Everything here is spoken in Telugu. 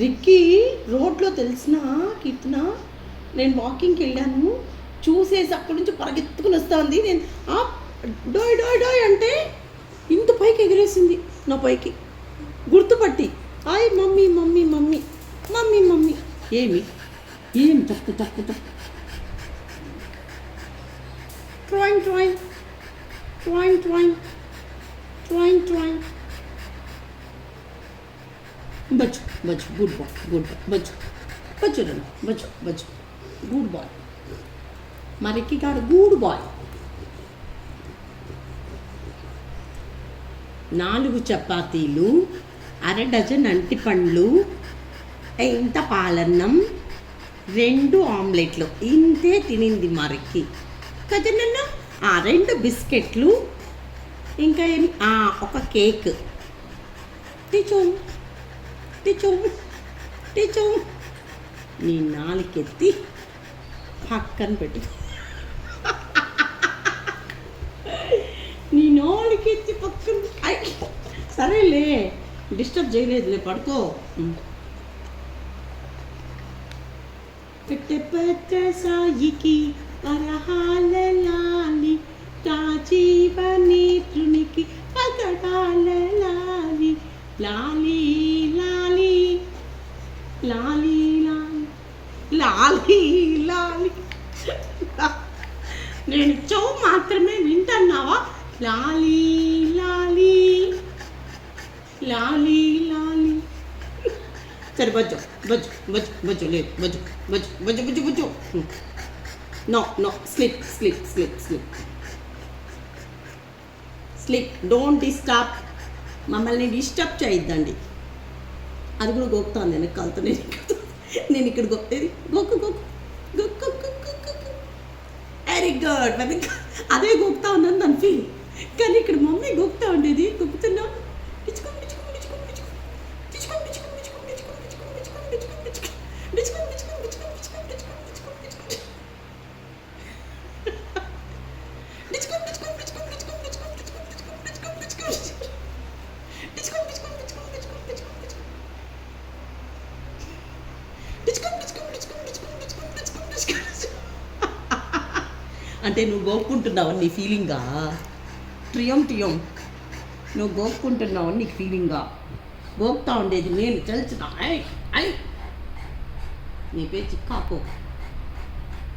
రిక్కీ రోడ్లో తెలిసిన కీర్తన నేను వాకింగ్కి వెళ్ళాను. చూసేసి అక్కడి నుంచి పరిగెత్తుకుని వస్తుంది. నేను ఆ డోయ్ డోయ్ డోయ్ అంటే ఇంత పైకి ఎగిరేసింది నా పైకి. గుర్తుపట్టి. Hi mummy mummy mummy mummy mummy. ఏమి? ఏం తప్పు తప్పు తప్పు? Trying trying. Trying trying. Trying trying. Bachu బచ్చు గుడ్ బాయ్ గుడ్ బాయ్ బచ్చు బచ్చు రండి బచ్చు బచ్చు గుడ్ బాయ్ మరికి గారు గుడ్ బాయ్ నాలుగు చపాతీలు అర డజన్ అంటిపండ్లు ఇంత పాలన్నం? రెండు ఆమ్లెట్లు. ఇంతే తినింది మరికి. కదనన్న ఆ రెండు బిస్కెట్లు. ఇంకా ఏమి ఒక కేక్. టీచు టీచు టీచు నీ నాలుకెత్తి పక్కన పెట్టు నీ నాలుకెత్తి పక్కన సరేలే డిస్టర్బ్ చేయలేదులే పడుకో పెట్టె పెట్ట సాయికి వరహాల తా రాజీవ లాలి లాలి లాలి లాలి. నేను చెవు మాత్రమే వింటున్నావా? లాలి లాలి లాలి లాలి. సరే బజ్జు బజ్జు బజ్జు బజ్జు లేదు బజ్జు బజ్జు బజ్జు బజ్జు బజ్జు. No no sleep sleep sleep sleep. Sleep don't disturb. మమ్మల్ని డిస్టర్బ్ చేయొద్దండి. అది కూడా గోక్తాను నేను కాలుతో నేను ఇక్కడ నేను ఇక్కడ గొప్పేది గొక్కు గొక్కు గొక్కు వెరీ గుడ్ వెరీ గుడ్. అదే గొక్కుతా ఉన్నాను దాని ఫీల్ కానీ ఇక్కడ మమ్మీ గొక్కుతా ఉండేది గొక్కుతున్నా అంటే నువ్వు గోక్కుంటున్నావు నీ ఫీలింగా ట్రియం ట్రియం. నువ్వు గోక్కుంటున్నావు నీకు ఫీలింగా గోక్తా ఉండేది నేను తెలుసునా. ఐ ఐ నీ పేరు చిక్కాకో.